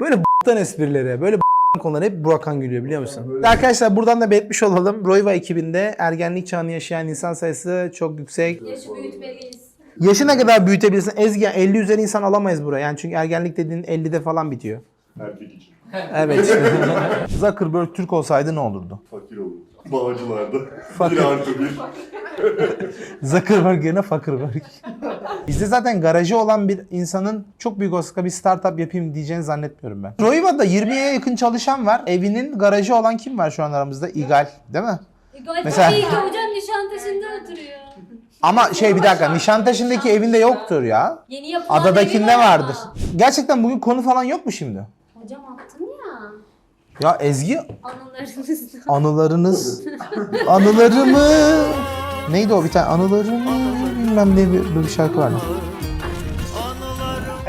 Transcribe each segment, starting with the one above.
Böyle b**tan esprileri, böyle b**tan konulara hep Burakan gülüyor biliyor musun? Arkadaşlar buradan da belirtmiş olalım. Royva ekibinde ergenlik çağını yaşayan insan sayısı çok yüksek. Yaşı büyütmeliyiz. Yaşı ne kadar büyütebilirsin? Ezgi yani 50 üzeri insan alamayız buraya. Yani çünkü ergenlik dediğin 50'de falan bitiyor. Erkek için. Evet. Zuckerberg Türk olsaydı ne olurdu? Fakir olur. Bağcılarda. Fakir. Bir artı bir. Zuckerberg yerine Fakirberg. Bizde zaten garajı olan bir insanın çok büyük olasılıkla bir startup yapayım diyeceğini zannetmiyorum ben. Roiva'da 20'ye yakın çalışan var. Evinin garajı olan kim var şu an aramızda? İgal değil mi? Gayet Mesela- iyi ki hocam Nişantaşı'nda oturuyor. Ama şey bir dakika Nişantaşı'ndaki evinde yoktur ya. Yeni yapılan evi Adadakinde var ama. vardır. Gerçekten bugün konu falan yok mu şimdi? Ya Ezgi? Anılarınızda. anılarınız. Anılarımı neydi o bir tane? Anılarımı bilmem ne bir, bir şarkı vardı.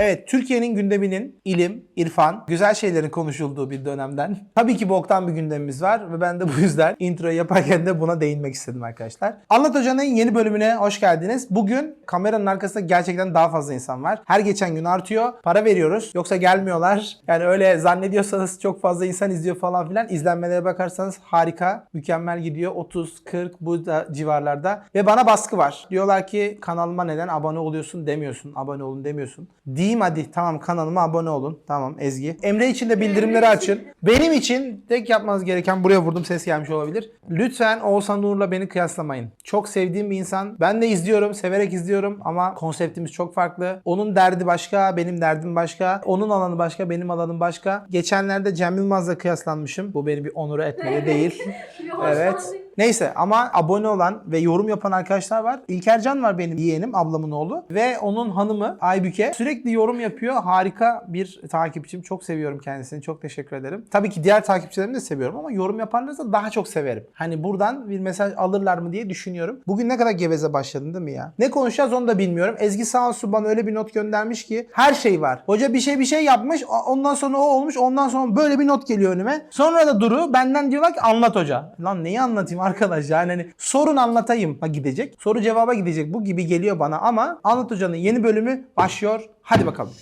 Evet, Türkiye'nin gündeminin ilim, irfan, güzel şeylerin konuşulduğu bir dönemden tabii ki boktan bir gündemimiz var ve ben de bu yüzden intro yaparken de buna değinmek istedim arkadaşlar. Anlat Hoca'nın yeni bölümüne hoş geldiniz. Bugün kameranın arkasında gerçekten daha fazla insan var. Her geçen gün artıyor. Para veriyoruz. Yoksa gelmiyorlar. Yani öyle zannediyorsanız çok fazla insan izliyor falan filan. İzlenmelere bakarsanız harika, mükemmel gidiyor. 30, 40 bu da civarlarda. Ve bana baskı var. Diyorlar ki kanalıma neden abone oluyorsun demiyorsun. Abone olun demiyorsun. Diyeyim hadi tamam kanalıma abone olun. Tamam Ezgi. Emre için de bildirimleri açın. Benim için tek yapmanız gereken buraya vurdum ses gelmiş olabilir. Lütfen Oğuzhan Uğur'la beni kıyaslamayın. Çok sevdiğim bir insan. Ben de izliyorum, severek izliyorum ama konseptimiz çok farklı. Onun derdi başka, benim derdim başka. Onun alanı başka, benim alanım başka. Geçenlerde Cem Yılmaz'la kıyaslanmışım. Bu beni bir onuru etmeli değil. Evet. Neyse ama abone olan ve yorum yapan arkadaşlar var. İlker Can var benim yeğenim, ablamın oğlu. Ve onun hanımı Aybüke sürekli yorum yapıyor. Harika bir takipçim. Çok seviyorum kendisini. Çok teşekkür ederim. Tabii ki diğer takipçilerimi de seviyorum ama yorum yaparlarsa daha çok severim. Hani buradan bir mesaj alırlar mı diye düşünüyorum. Bugün ne kadar geveze başladın değil mi ya? Ne konuşacağız onu da bilmiyorum. Ezgi Sağsu bana öyle bir not göndermiş ki her şey var. Hoca bir şey bir şey yapmış. Ondan sonra o olmuş. Ondan sonra böyle bir not geliyor önüme. Sonra da Duru benden diyorlar ki anlat hoca. Lan neyi anlatayım arkadaş yani hani sorun anlatayım ha gidecek. Soru cevaba gidecek. Bu gibi geliyor bana ama Anlat Hoca'nın yeni bölümü başlıyor. Hadi bakalım.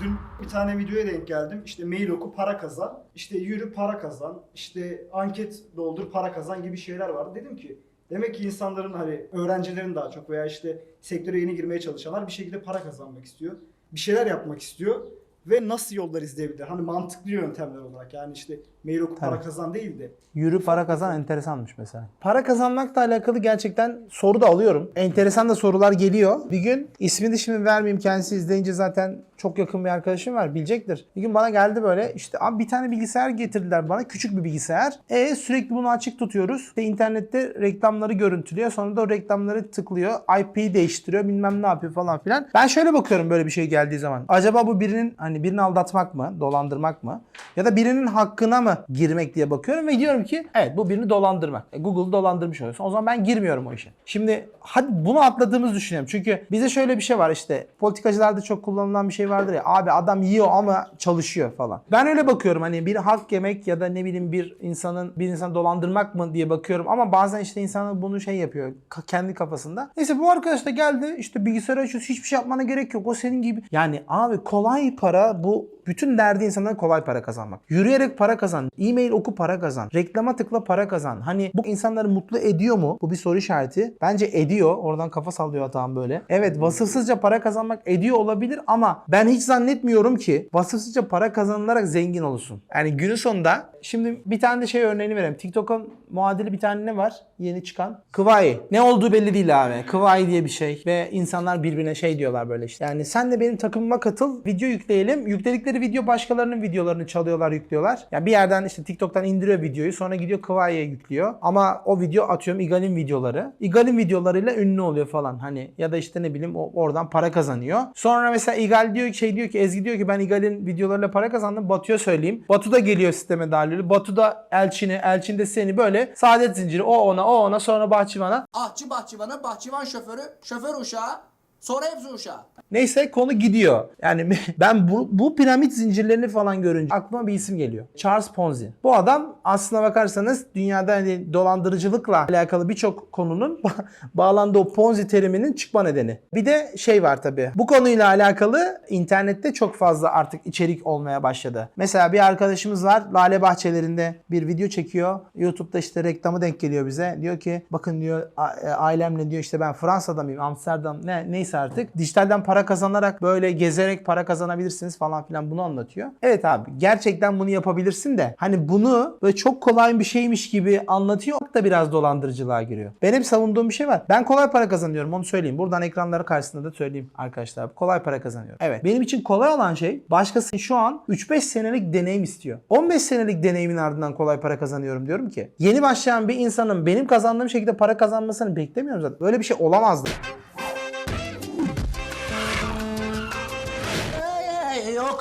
Dün bir tane videoya denk geldim. İşte mail oku para kazan, işte yürü para kazan, işte anket doldur para kazan gibi şeyler vardı. Dedim ki demek ki insanların hani öğrencilerin daha çok veya işte sektöre yeni girmeye çalışanlar bir şekilde para kazanmak istiyor. Bir şeyler yapmak istiyor ve nasıl yollar izleyebilir? Hani mantıklı yöntemler olarak yani işte mail oku para kazan değil de Yürü para kazan enteresanmış mesela. Para kazanmakla alakalı gerçekten soru da alıyorum. Enteresan da sorular geliyor. Bir gün ismini şimdi vermeyeyim kendisi izleyince zaten çok yakın bir arkadaşım var bilecektir. Bir gün bana geldi böyle işte abi bir tane bilgisayar getirdiler bana küçük bir bilgisayar. E sürekli bunu açık tutuyoruz. İşte internette reklamları görüntülüyor. Sonra da o reklamları tıklıyor. IP'yi değiştiriyor bilmem ne yapıyor falan filan. Ben şöyle bakıyorum böyle bir şey geldiği zaman. Acaba bu birinin hani birini aldatmak mı? Dolandırmak mı? Ya da birinin hakkına mı girmek diye bakıyorum ve diyorum ki evet bu birini dolandırmak. E, Google dolandırmış oluyorsun. O zaman ben girmiyorum o işe. Şimdi hadi bunu atladığımızı düşünüyorum. Çünkü bize şöyle bir şey var işte politikacılarda çok kullanılan bir şey vardır ya abi adam yiyor ama çalışıyor falan. Ben öyle bakıyorum hani bir hak yemek ya da ne bileyim bir insanın bir insan dolandırmak mı diye bakıyorum ama bazen işte insanlar bunu şey yapıyor kendi kafasında. Neyse bu arkadaş da geldi işte bilgisayarı açıyorsun hiçbir şey yapmana gerek yok o senin gibi. Yani abi kolay para bu bütün derdi insanların kolay para kazanmak. Yürüyerek para kazan, e-mail oku para kazan, reklama tıkla para kazan. Hani bu insanları mutlu ediyor mu? Bu bir soru işareti. Bence ediyor. Oradan kafa sallıyor hatam böyle. Evet vasıfsızca para kazanmak ediyor olabilir ama ben hiç zannetmiyorum ki vasıfsızca para kazanılarak zengin olursun. Yani günün sonunda şimdi bir tane de şey örneğini vereyim. TikTok'un muadili bir tane ne var? Yeni çıkan. Kıvai. Ne olduğu belli değil abi. Kıvai diye bir şey. Ve insanlar birbirine şey diyorlar böyle işte. Yani sen de benim takımıma katıl. Video yükleyelim. Yükledikleri video başkalarının videolarını çalıyorlar, yüklüyorlar. Ya bir yerden işte TikTok'tan indiriyor videoyu. Sonra gidiyor Kıvai'ye yüklüyor. Ama o video atıyorum İgal'in videoları. İgal'in videolarıyla ünlü oluyor falan. Hani ya da işte ne bileyim o oradan para kazanıyor. Sonra mesela İgal diyor ki şey diyor ki Ezgi diyor ki ben İgal'in videolarıyla para kazandım. Batu'ya söyleyeyim. Batu da geliyor sisteme dahil oluyor. Batu da Elçin'i, Elçin de seni böyle saadet zinciri o ona o ona sonra bahçıvana Ahçı bahçıvanı, bahçıvan şoförü, şoför uşağı, Sonra hepsi uşağı. Neyse konu gidiyor. Yani ben bu, bu piramit zincirlerini falan görünce aklıma bir isim geliyor. Charles Ponzi. Bu adam aslına bakarsanız dünyada hani dolandırıcılıkla alakalı birçok konunun bağlandığı Ponzi teriminin çıkma nedeni. Bir de şey var tabii. Bu konuyla alakalı internette çok fazla artık içerik olmaya başladı. Mesela bir arkadaşımız var Lale Bahçelerinde bir video çekiyor. YouTube'da işte reklamı denk geliyor bize. Diyor ki bakın diyor e, ailemle diyor işte ben Fransa'da mıyım Amsterdam ne neyse artık dijitalden para kazanarak böyle gezerek para kazanabilirsiniz falan filan bunu anlatıyor. Evet abi gerçekten bunu yapabilirsin de hani bunu böyle çok kolay bir şeymiş gibi anlatıyor da biraz dolandırıcılığa giriyor. Benim savunduğum bir şey var. Ben kolay para kazanıyorum onu söyleyeyim. Buradan ekranları karşısında da söyleyeyim arkadaşlar. Kolay para kazanıyorum. Evet benim için kolay olan şey başkası şu an 3-5 senelik deneyim istiyor. 15 senelik deneyimin ardından kolay para kazanıyorum diyorum ki. Yeni başlayan bir insanın benim kazandığım şekilde para kazanmasını beklemiyorum zaten. Böyle bir şey olamazdı.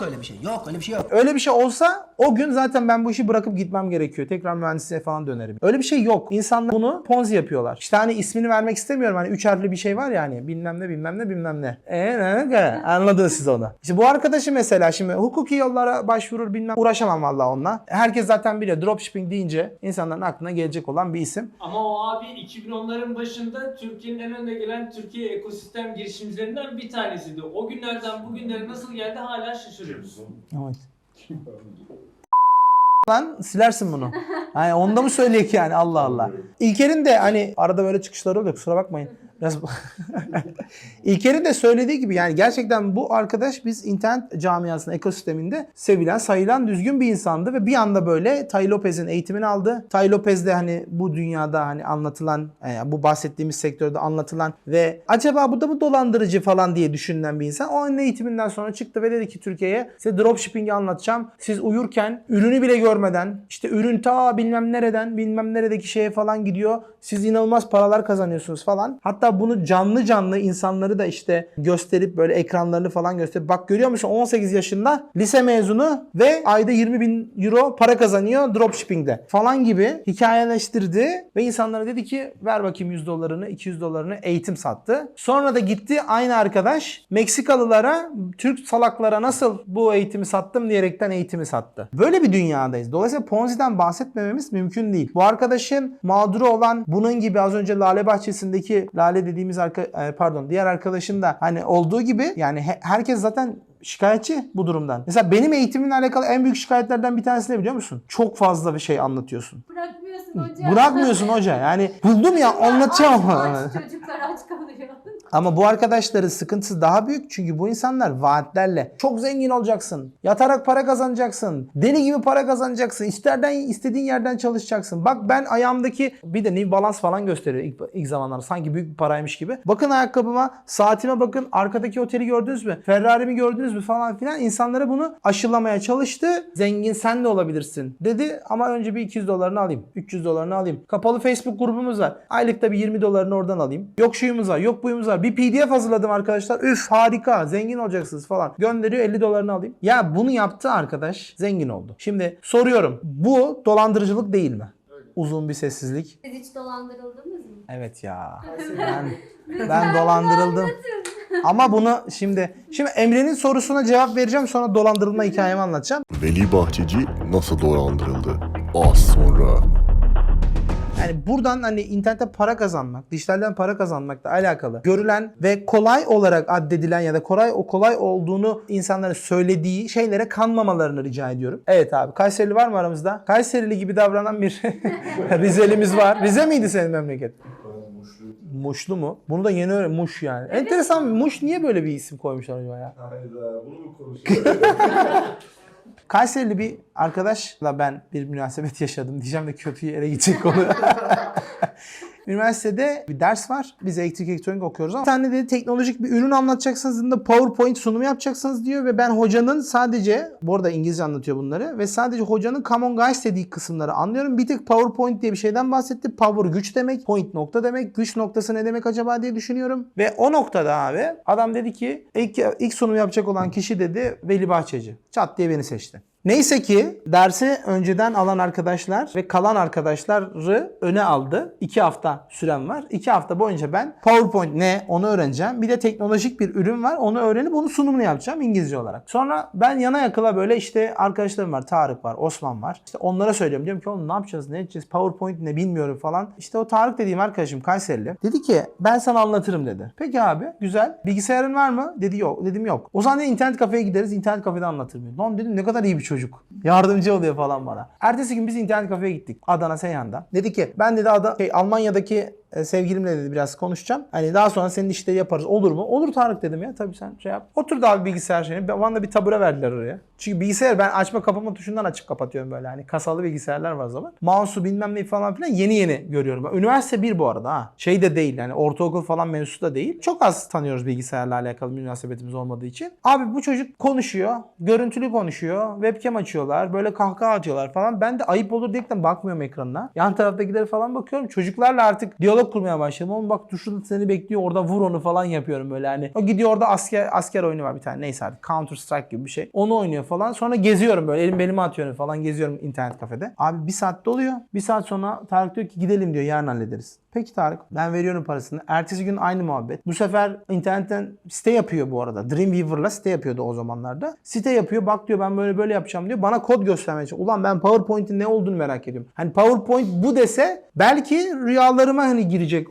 Yok öyle bir şey. Yok öyle bir şey yok. Öyle bir şey olsa o gün zaten ben bu işi bırakıp gitmem gerekiyor. Tekrar mühendisliğe falan dönerim. Öyle bir şey yok. İnsanlar bunu ponzi yapıyorlar. İşte hani ismini vermek istemiyorum. Hani üç harfli bir şey var ya hani bilmem ne bilmem ne bilmem ne. Eee? Anladınız siz onu. İşte bu arkadaşı mesela şimdi hukuki yollara başvurur bilmem uğraşamam vallahi onunla. Herkes zaten biliyor dropshipping deyince insanların aklına gelecek olan bir isim. Ama o abi 2010'ların başında Türkiye'nin en önde gelen Türkiye ekosistem girişimcilerinden bir tanesiydi. O günlerden bugünlere nasıl geldi hala şaşırıyoruz. Evet. Lan silersin bunu. Yani onda mı söyleyek yani Allah Allah. İlker'in de hani arada böyle çıkışları oluyor kusura bakmayın. Biraz İlker'in de söylediği gibi yani gerçekten bu arkadaş biz internet camiasının ekosisteminde sevilen, sayılan düzgün bir insandı ve bir anda böyle Tay Lopez'in eğitimini aldı. Tay Lopez de hani bu dünyada hani anlatılan, yani bu bahsettiğimiz sektörde anlatılan ve acaba bu da mı dolandırıcı falan diye düşünülen bir insan. O eğitiminden sonra çıktı ve dedi ki Türkiye'ye size dropshipping'i anlatacağım. Siz uyurken ürünü bile görmeden işte ürün ta bilmem nereden bilmem neredeki şeye falan gidiyor. Siz inanılmaz paralar kazanıyorsunuz falan. Hatta bunu canlı canlı insanları da işte gösterip böyle ekranlarını falan gösterip bak görüyor musun 18 yaşında lise mezunu ve ayda 20 bin euro para kazanıyor dropshipping'de falan gibi hikayeleştirdi ve insanlara dedi ki ver bakayım 100 dolarını 200 dolarını eğitim sattı. Sonra da gitti aynı arkadaş Meksikalılara Türk salaklara nasıl bu eğitimi sattım diyerekten eğitimi sattı. Böyle bir dünyadayız. Dolayısıyla Ponzi'den bahsetmememiz mümkün değil. Bu arkadaşın mağduru olan bunun gibi az önce Lale Bahçesi'ndeki Lale dediğimiz arka, e, pardon diğer arkadaşın da hani olduğu gibi yani he- herkes zaten şikayetçi bu durumdan. Mesela benim eğitimimle alakalı en büyük şikayetlerden bir tanesi ne biliyor musun? Çok fazla bir şey anlatıyorsun. Bırakmıyorsun hocam. Bırakmıyorsun hoca. Yani buldum ya anlatacağım. Aç, aç, çocuklar aç kalıyor. Ama bu arkadaşların sıkıntısı daha büyük çünkü bu insanlar vaatlerle çok zengin olacaksın. Yatarak para kazanacaksın. Deli gibi para kazanacaksın. İsterden istediğin yerden çalışacaksın. Bak ben ayağımdaki bir de New Balance falan gösteriyor ilk, ilk zamanlar. Sanki büyük bir paraymış gibi. Bakın ayakkabıma, saatime bakın. Arkadaki oteli gördünüz mü? Ferrari'mi gördünüz mü falan filan. İnsanlara bunu aşılamaya çalıştı. Zengin sen de olabilirsin dedi ama önce bir 200 dolarını alayım. 300 dolarını alayım. Kapalı Facebook grubumuz var. Aylıkta bir 20 dolarını oradan alayım. Yok şuyumuz var, yok buyumuz var. Bir PDF hazırladım arkadaşlar. Üf harika. Zengin olacaksınız falan. Gönderiyor 50 dolarını alayım. Ya bunu yaptı arkadaş. Zengin oldu. Şimdi soruyorum. Bu dolandırıcılık değil mi? Uzun bir sessizlik. Siz hiç dolandırıldınız mı? Evet ya. Ben, ben dolandırıldım. Ama bunu şimdi şimdi Emre'nin sorusuna cevap vereceğim sonra dolandırılma hikayemi anlatacağım. Veli Bahçeci nasıl dolandırıldı? Az sonra. Yani buradan hani internette para kazanmak, dijitalden para kazanmakla alakalı görülen ve kolay olarak addedilen ya da kolay o kolay olduğunu insanların söylediği şeylere kanmamalarını rica ediyorum. Evet abi Kayserili var mı aramızda? Kayserili gibi davranan bir Rizelimiz var. Rize miydi senin memleket? Muşlu mu? Bunu da yeni öğren. Muş yani. Enteresan. Muş niye böyle bir isim koymuşlar acaba ya? Hayda bunu mu konuşuyoruz? Kayserili bir arkadaşla ben bir münasebet yaşadım. Diyeceğim de kötü yere gidecek konu. Üniversitede bir ders var. Biz elektrik elektronik okuyoruz ama bir tane dedi teknolojik bir ürün anlatacaksınız. Da PowerPoint sunumu yapacaksınız diyor ve ben hocanın sadece bu arada İngilizce anlatıyor bunları ve sadece hocanın come on guys dediği kısımları anlıyorum. Bir tek PowerPoint diye bir şeyden bahsetti. Power güç demek, point nokta demek. Güç noktası ne demek acaba diye düşünüyorum. Ve o noktada abi adam dedi ki ilk, ilk sunum yapacak olan kişi dedi Veli Bahçeci. Çat diye beni seçti. Neyse ki dersi önceden alan arkadaşlar ve kalan arkadaşları öne aldı. 2 hafta süren var. 2 hafta boyunca ben PowerPoint ne onu öğreneceğim. Bir de teknolojik bir ürün var. Onu öğrenip onun sunumunu yapacağım İngilizce olarak. Sonra ben yana yakıla böyle işte arkadaşlarım var. Tarık var, Osman var. İşte onlara söylüyorum. Diyorum ki oğlum ne yapacağız, ne edeceğiz, PowerPoint ne bilmiyorum falan. İşte o Tarık dediğim arkadaşım Kayserili. Dedi ki ben sana anlatırım dedi. Peki abi güzel. Bilgisayarın var mı? Dedi yok. Dedim yok. O zaman dedi, internet kafeye gideriz. internet kafede anlatırım. Lan dedim ne kadar iyi bir çocuk. Yardımcı oluyor falan bana. Ertesi gün biz internet kafeye gittik. Adana Seyhan'da. Dedi ki ben dedi Ada şey, Almanya'daki e, sevgilimle dedi biraz konuşacağım. Hani daha sonra senin işleri yaparız. Olur mu? Olur Tarık dedim ya. Tabii sen şey yap. Oturdu abi bilgisayar şeyini. Bana bir tabure verdiler oraya. Çünkü bilgisayar ben açma kapama tuşundan açıp kapatıyorum böyle. Hani kasalı bilgisayarlar var zaman. Mouse'u bilmem ne falan filan yeni yeni görüyorum. Üniversite bir bu arada ha. Şey de değil yani ortaokul falan mevzusu da değil. Çok az tanıyoruz bilgisayarla alakalı münasebetimiz olmadığı için. Abi bu çocuk konuşuyor. Görüntülü konuşuyor. Webcam açıyorlar. Böyle kahkaha atıyorlar falan. Ben de ayıp olur diyerekten bakmıyorum ekranına. Yan taraftakilere falan bakıyorum. Çocuklarla artık diyalog kurmaya başladım. Oğlum bak tuşlu seni bekliyor orada vur onu falan yapıyorum böyle hani. O gidiyor orada asker asker oyunu var bir tane neyse artık Counter Strike gibi bir şey. Onu oynuyor falan. Sonra geziyorum böyle elim belime atıyorum falan geziyorum internet kafede. Abi bir saat doluyor. Bir saat sonra Tarık diyor ki gidelim diyor yarın hallederiz. Peki Tarık ben veriyorum parasını. Ertesi gün aynı muhabbet. Bu sefer internetten site yapıyor bu arada. Dreamweaver'la site yapıyordu o zamanlarda. Site yapıyor bak diyor ben böyle böyle yapacağım diyor. Bana kod göstermeye çalışıyor. Ulan ben PowerPoint'in ne olduğunu merak ediyorum. Hani PowerPoint bu dese belki rüyalarıma hani girecek.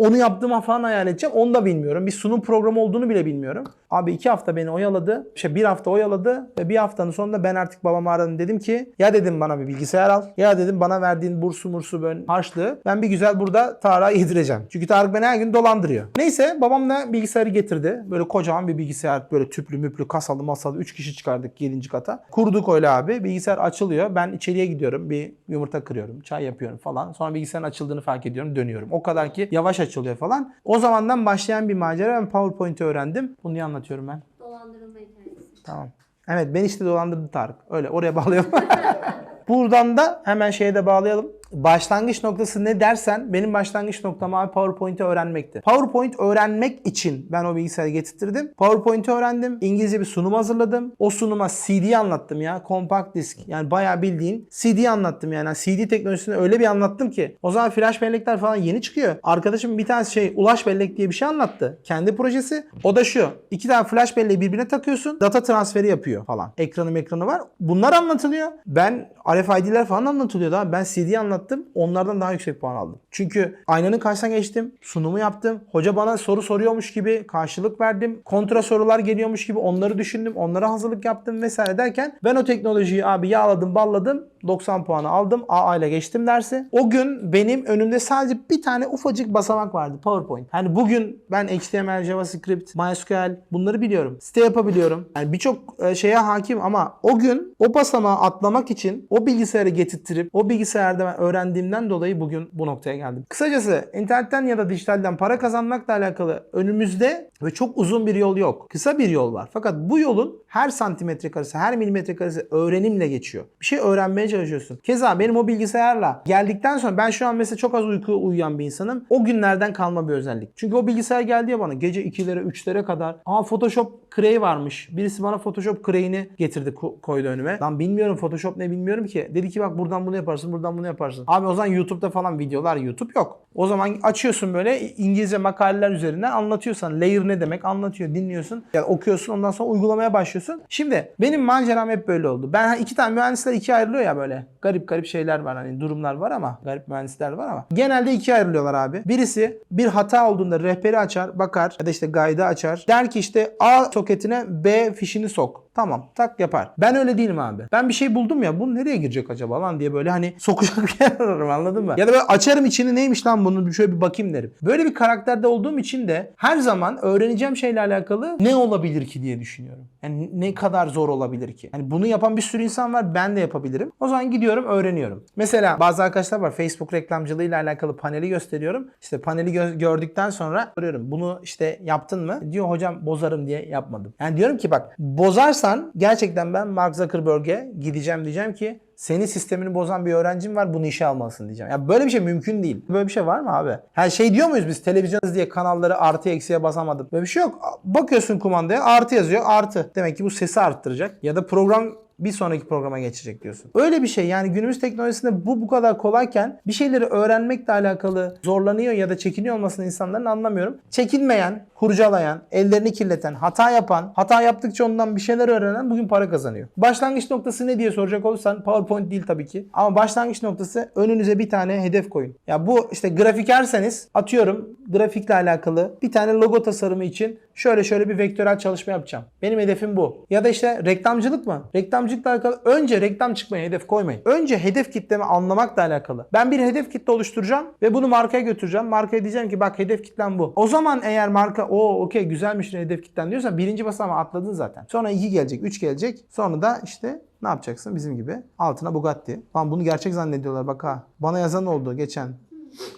Onu yaptığıma falan hayal edeceğim. Onu da bilmiyorum. Bir sunum programı olduğunu bile bilmiyorum. Abi iki hafta beni oyaladı. İşte bir hafta oyaladı. Ve bir haftanın sonunda ben artık babamı aradım. Dedim ki ya dedim bana bir bilgisayar al. Ya dedim bana verdiğin bursu mursu böyle harçlığı. Ben bir güzel burada Tarık'a yedireceğim. Çünkü Tarık beni her gün dolandırıyor. Neyse babam da bilgisayarı getirdi. Böyle kocaman bir bilgisayar. Böyle tüplü müplü kasalı masalı. 3 kişi çıkardık 7. kata. Kurduk öyle abi. Bilgisayar açılıyor. Ben içeriye gidiyorum. Bir yumurta kırıyorum. Çay yapıyorum falan. Sonra bilgisayarın açıldığını fark ediyorum. Dönüyorum. O kadar ki yavaş açılıyor falan. O zamandan başlayan bir macera. Ben PowerPoint'i öğrendim. Bunu niye anlatıyorum ben? Dolandırılma hikayesi. Tamam. Evet beni işte dolandırdı Tarık. Öyle oraya bağlayalım. Buradan da hemen şeye de bağlayalım. Başlangıç noktası ne dersen benim başlangıç noktam abi PowerPoint'i öğrenmekti. PowerPoint öğrenmek için ben o bilgisayarı getirttirdim. PowerPoint'i öğrendim. İngilizce bir sunum hazırladım. O sunuma CD anlattım ya. Compact disk. Yani bayağı bildiğin CD anlattım yani. CD teknolojisini öyle bir anlattım ki. O zaman flash bellekler falan yeni çıkıyor. Arkadaşım bir tanesi şey Ulaş bellek diye bir şey anlattı. Kendi projesi. O da şu. iki tane flash belleği birbirine takıyorsun. Data transferi yapıyor falan. Ekranı ekranı var. Bunlar anlatılıyor. Ben RFID'ler falan anlatılıyordu abi. Ben CD anlattım. Onlardan daha yüksek puan aldım. Çünkü aynanın karşısına geçtim. Sunumu yaptım. Hoca bana soru soruyormuş gibi karşılık verdim. Kontra sorular geliyormuş gibi onları düşündüm. Onlara hazırlık yaptım vesaire derken ben o teknolojiyi abi yağladım balladım. 90 puanı aldım. AA ile geçtim dersi. O gün benim önümde sadece bir tane ufacık basamak vardı. PowerPoint. Hani bugün ben HTML, JavaScript, MySQL bunları biliyorum. Site yapabiliyorum. Yani birçok e, şeye hakim ama o gün o basamağı atlamak için o bilgisayarı getirttirip o bilgisayarda öğrendiğimden dolayı bugün bu noktaya geldim. Kısacası internetten ya da dijitalden para kazanmakla alakalı önümüzde ve çok uzun bir yol yok. Kısa bir yol var. Fakat bu yolun her santimetre karesi, her milimetre karesi öğrenimle geçiyor. Bir şey öğrenmeye çalışıyorsun. Keza benim o bilgisayarla geldikten sonra ben şu an mesela çok az uyku uyuyan bir insanım. O günlerden kalma bir özellik. Çünkü o bilgisayar geldi ya bana gece 2'lere 3'lere kadar. Aa Photoshop Cray varmış. Birisi bana Photoshop Cray'ini getirdi ko- koydu önüme. Lan bilmiyorum Photoshop ne bilmiyorum ki. Dedi ki bak buradan bunu yaparsın, buradan bunu yaparsın. Abi o zaman YouTube'da falan videolar YouTube yok. O zaman açıyorsun böyle İngilizce makaleler üzerinden anlatıyorsan layer ne demek anlatıyor, dinliyorsun. Yani okuyorsun ondan sonra uygulamaya başlıyorsun. Şimdi benim maceram hep böyle oldu. Ben iki tane mühendisler ikiye ayrılıyor ya böyle. Garip garip şeyler var hani durumlar var ama garip mühendisler var ama. Genelde ikiye ayrılıyorlar abi. Birisi bir hata olduğunda rehberi açar, bakar ya da işte guide'ı açar. Der ki işte A soketine B fişini sok. Tamam tak yapar. Ben öyle değilim abi. Ben bir şey buldum ya bu nereye girecek acaba lan diye böyle hani sokacak yer ararım anladın mı? Ya da böyle açarım içini neymiş lan bunun bir şöyle bir bakayım derim. Böyle bir karakterde olduğum için de her zaman öğreneceğim şeyle alakalı ne olabilir ki diye düşünüyorum. Yani ne kadar zor olabilir ki? Hani bunu yapan bir sürü insan var ben de yapabilirim. O zaman gidiyorum öğreniyorum. Mesela bazı arkadaşlar var Facebook reklamcılığıyla alakalı paneli gösteriyorum. İşte paneli gö- gördükten sonra soruyorum bunu işte yaptın mı? Diyor hocam bozarım diye yapmadım. Yani diyorum ki bak bozarsan gerçekten ben Mark Zuckerberg'e gideceğim diyeceğim ki senin sistemini bozan bir öğrencim var bunu işe almalısın diyeceğim. Ya böyle bir şey mümkün değil. Böyle bir şey var mı abi? Her şey diyor muyuz biz televizyonuz diye kanalları artı eksiye basamadım. Böyle bir şey yok. Bakıyorsun kumandaya artı yazıyor artı. Demek ki bu sesi arttıracak. Ya da program bir sonraki programa geçecek diyorsun. Öyle bir şey yani günümüz teknolojisinde bu bu kadar kolayken bir şeyleri öğrenmekle alakalı zorlanıyor ya da çekiniyor olmasını insanların anlamıyorum. Çekinmeyen, kurcalayan, ellerini kirleten, hata yapan, hata yaptıkça ondan bir şeyler öğrenen bugün para kazanıyor. Başlangıç noktası ne diye soracak olursan PowerPoint değil tabii ki. Ama başlangıç noktası önünüze bir tane hedef koyun. Ya bu işte grafikerseniz atıyorum grafikle alakalı bir tane logo tasarımı için şöyle şöyle bir vektörel çalışma yapacağım. Benim hedefim bu. Ya da işte reklamcılık mı? Reklamcılıkla alakalı önce reklam çıkmaya hedef koymayın. Önce hedef kitlemi anlamakla alakalı. Ben bir hedef kitle oluşturacağım ve bunu markaya götüreceğim. Markaya diyeceğim ki bak hedef kitlem bu. O zaman eğer marka o okey güzelmiş hedef kitlen diyorsa birinci basamağı atladın zaten. Sonra 2 gelecek, 3 gelecek. Sonra da işte ne yapacaksın bizim gibi? Altına Bugatti. Lan bunu gerçek zannediyorlar bak ha. Bana yazan oldu geçen.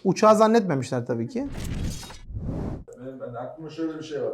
Uçağı zannetmemişler tabii ki. Benim hani aklıma şöyle bir şey var.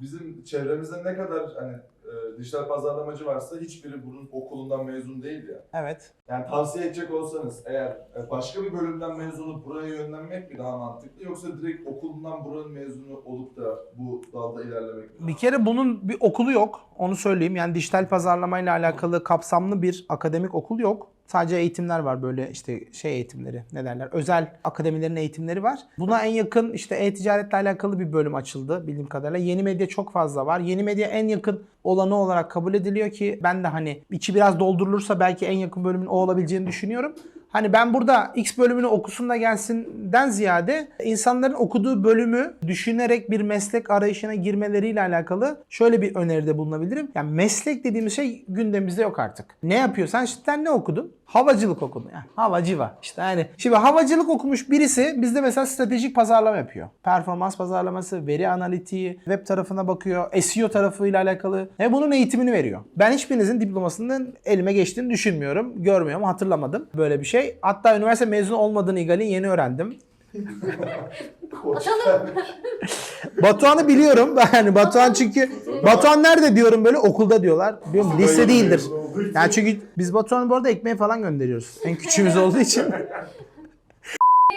Bizim çevremizde ne kadar hani e, dijital pazarlamacı varsa hiçbiri bunun okulundan mezun değil ya. Evet. Yani tavsiye edecek olsanız eğer e, başka bir bölümden mezun olup buraya yönlenmek mi daha mantıklı yoksa direkt okulundan buranın mezunu olup da bu dalda ilerlemek mi? Bir kere bunun bir okulu yok. Onu söyleyeyim. Yani dijital pazarlamayla alakalı kapsamlı bir akademik okul yok. Sadece eğitimler var böyle işte şey eğitimleri ne derler özel akademilerin eğitimleri var. Buna en yakın işte e-ticaretle alakalı bir bölüm açıldı bildiğim kadarıyla. Yeni medya çok fazla var. Yeni medya en yakın olanı olarak kabul ediliyor ki ben de hani içi biraz doldurulursa belki en yakın bölümün o olabileceğini düşünüyorum. Hani ben burada X bölümünü okusun da gelsinden ziyade insanların okuduğu bölümü düşünerek bir meslek arayışına girmeleriyle alakalı şöyle bir öneride bulunabilirim. Yani meslek dediğimiz şey gündemimizde yok artık. Ne yapıyorsan işte ne okudun? Havacılık okudun yani. Havacıva. İşte yani şimdi havacılık okumuş birisi bizde mesela stratejik pazarlama yapıyor. Performans pazarlaması, veri analitiği, web tarafına bakıyor, SEO tarafıyla alakalı ve bunun eğitimini veriyor. Ben hiçbirinizin diplomasının elime geçtiğini düşünmüyorum. Görmüyorum, hatırlamadım böyle bir şey. Hatta üniversite mezunu olmadığını İgal'in yeni öğrendim. Batuhan'ı biliyorum. Yani Batuhan çünkü Batuhan nerede diyorum böyle okulda diyorlar. Diyorum lise değildir. Yani çünkü biz Batuhan'ı bu arada ekmeğe falan gönderiyoruz. En küçüğümüz olduğu için.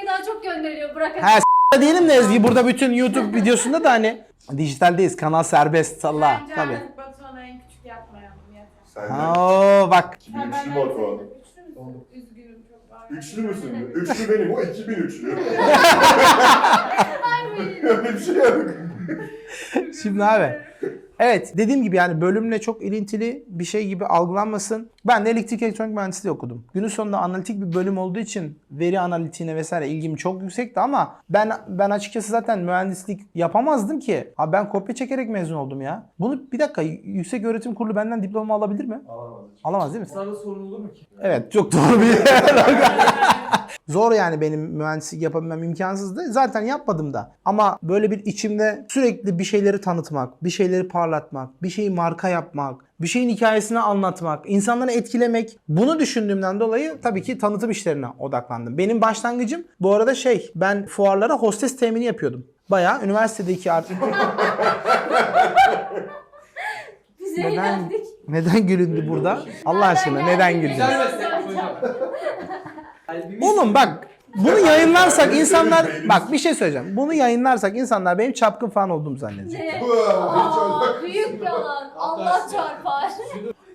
Daha çok gönderiyor bırak. Ha s- diyelim de Ezgi burada bütün YouTube videosunda da hani dijitaldeyiz. Kanal serbest salla. Bence Tabii. artık Batuhan'ı en küçük yapmayalım yeter. Sen de Oo bak. Ha, ben üçlü Batuhan. Üçlü müsün? Üçlü müsün? Üçlü benim o 2003'lü. Öyle bir şey yok. Şimdi abi. Evet dediğim gibi yani bölümle çok ilintili bir şey gibi algılanmasın. Ben de elektrik elektronik mühendisliği okudum. Günün sonunda analitik bir bölüm olduğu için veri analitiğine vesaire ilgim çok yüksekti ama ben ben açıkçası zaten mühendislik yapamazdım ki. Abi ben kopya çekerek mezun oldum ya. Bunu bir dakika Yüksek Öğretim Kurulu benden diploma alabilir mi? Alamaz. Alamaz değil mi? Sana sorun olur mu ki? Evet çok doğru bir Zor yani benim mühendislik yapabilmem imkansızdı. Zaten yapmadım da. Ama böyle bir içimde sürekli bir şeyleri tanıtmak, bir şeyleri parlatmak, bir şeyi marka yapmak, bir şeyin hikayesini anlatmak, insanları etkilemek. Bunu düşündüğümden dolayı tabii ki tanıtım işlerine odaklandım. Benim başlangıcım bu arada şey ben fuarlara hostes temini yapıyordum. Bayağı üniversitedeki artık Biz Neden? eğlendik. neden gülündü burada? Allah aşkına neden güldü? Oğlum bak bunu yayınlarsak insanlar bak bir şey söyleyeceğim. Bunu yayınlarsak insanlar benim çapkın falan olduğumu zannedecek. Ne? Aa, büyük yalan. Allah çarpar.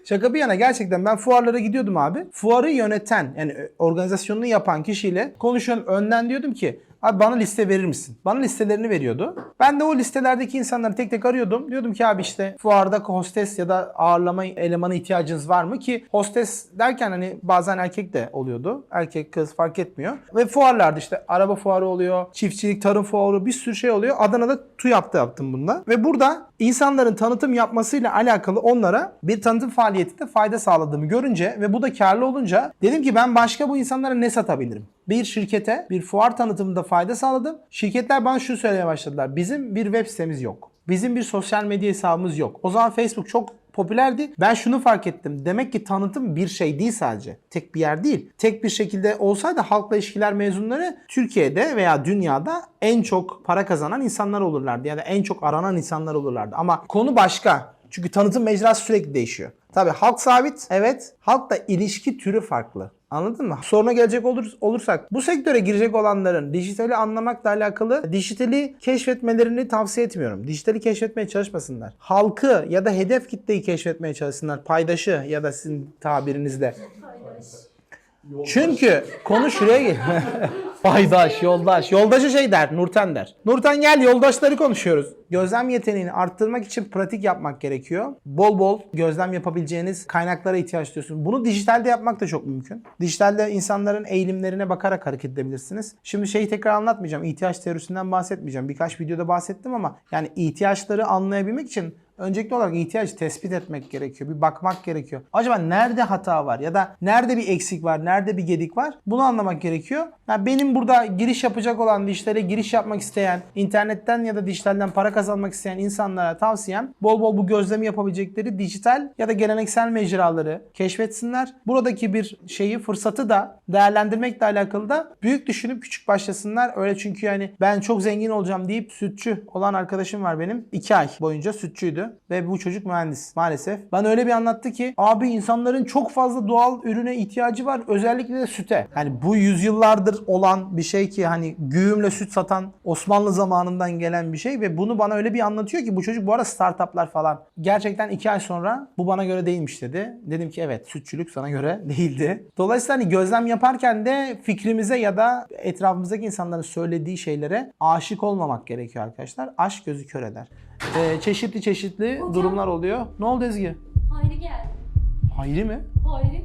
Şaka bir yana gerçekten ben fuarlara gidiyordum abi. Fuarı yöneten yani organizasyonunu yapan kişiyle konuşuyorum. Önden diyordum ki abi bana liste verir misin? Bana listelerini veriyordu. Ben de o listelerdeki insanları tek tek arıyordum. Diyordum ki abi işte fuarda hostes ya da ağırlama elemanı ihtiyacınız var mı? Ki hostes derken hani bazen erkek de oluyordu. Erkek kız fark etmiyor. Ve fuarlarda işte araba fuarı oluyor, çiftçilik, tarım fuarı bir sürü şey oluyor. Adana'da tu yaptı yaptım bunda. Ve burada insanların tanıtım yapmasıyla alakalı onlara bir tanıtım faaliyetinde fayda sağladığımı görünce ve bu da karlı olunca dedim ki ben başka bu insanlara ne satabilirim? Bir şirkete bir fuar tanıtımında fayda sağladım. Şirketler bana şunu söylemeye başladılar. Bizim bir web sitemiz yok. Bizim bir sosyal medya hesabımız yok. O zaman Facebook çok popülerdi. Ben şunu fark ettim. Demek ki tanıtım bir şey değil sadece. Tek bir yer değil. Tek bir şekilde olsaydı halkla ilişkiler mezunları Türkiye'de veya dünyada en çok para kazanan insanlar olurlardı. Ya da en çok aranan insanlar olurlardı. Ama konu başka. Çünkü tanıtım mecrası sürekli değişiyor. Tabii halk sabit. Evet. Halkla ilişki türü farklı. Anladın mı? Soruna gelecek olur, olursak bu sektöre girecek olanların dijitali anlamakla alakalı dijitali keşfetmelerini tavsiye etmiyorum. Dijitali keşfetmeye çalışmasınlar. Halkı ya da hedef kitleyi keşfetmeye çalışsınlar. Paydaşı ya da sizin tabirinizde. Çünkü konu şuraya gel. Paydaş, yoldaş. Yoldaşı şey der, Nurten der. Nurten gel yoldaşları konuşuyoruz. Gözlem yeteneğini arttırmak için pratik yapmak gerekiyor. Bol bol gözlem yapabileceğiniz kaynaklara ihtiyaç duyuyorsunuz. Bunu dijitalde yapmak da çok mümkün. Dijitalde insanların eğilimlerine bakarak hareket edebilirsiniz. Şimdi şeyi tekrar anlatmayacağım. İhtiyaç teorisinden bahsetmeyeceğim. Birkaç videoda bahsettim ama yani ihtiyaçları anlayabilmek için Öncelikli olarak ihtiyacı tespit etmek gerekiyor. Bir bakmak gerekiyor. Acaba nerede hata var ya da nerede bir eksik var, nerede bir gedik var? Bunu anlamak gerekiyor. Yani benim burada giriş yapacak olan, dijitale giriş yapmak isteyen, internetten ya da dijitalden para kazanmak isteyen insanlara tavsiyem bol bol bu gözlemi yapabilecekleri dijital ya da geleneksel mecraları keşfetsinler. Buradaki bir şeyi, fırsatı da değerlendirmekle alakalı da büyük düşünüp küçük başlasınlar. Öyle çünkü yani ben çok zengin olacağım deyip sütçü olan arkadaşım var benim. 2 ay boyunca sütçüydü ve bu çocuk mühendis maalesef. Bana öyle bir anlattı ki abi insanların çok fazla doğal ürüne ihtiyacı var özellikle de süte. Yani bu yüzyıllardır olan bir şey ki hani güğümle süt satan Osmanlı zamanından gelen bir şey ve bunu bana öyle bir anlatıyor ki bu çocuk bu arada startuplar falan. Gerçekten 2 ay sonra bu bana göre değilmiş dedi. Dedim ki evet sütçülük sana göre değildi. Dolayısıyla hani gözlem yaparken de fikrimize ya da etrafımızdaki insanların söylediği şeylere aşık olmamak gerekiyor arkadaşlar. Aşk gözü kör eder. Ee, çeşitli çeşitli Hocam. durumlar oluyor. Ne oldu Ezgi? Hayri geldi. Hayri mi? Hayri.